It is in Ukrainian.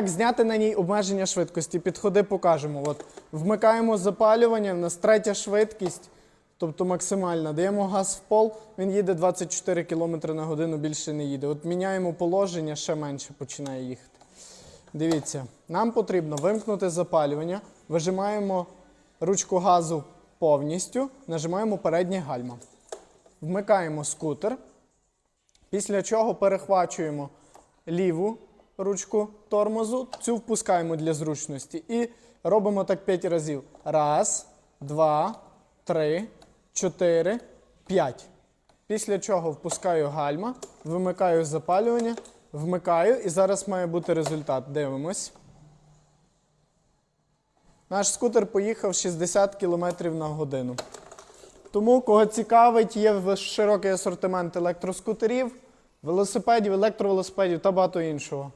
Як зняти на ній обмеження швидкості? Підходи, покажемо. От, вмикаємо запалювання, в нас третя швидкість, тобто максимальна. Даємо газ в пол, він їде 24 км на годину, більше не їде. От міняємо положення, ще менше починає їхати. Дивіться, нам потрібно вимкнути запалювання, вижимаємо ручку газу повністю, нажимаємо переднє гальма. Вмикаємо скутер. Після чого перехвачуємо ліву ручку тормозу, цю впускаємо для зручності. І робимо так 5 разів. Раз, два, три, чотири, п'ять. Після чого впускаю гальма, вимикаю запалювання, вмикаю, і зараз має бути результат. Дивимось. Наш скутер поїхав 60 км на годину. Тому, кого цікавить, є широкий асортимент електроскутерів, велосипедів, електровелосипедів та багато іншого.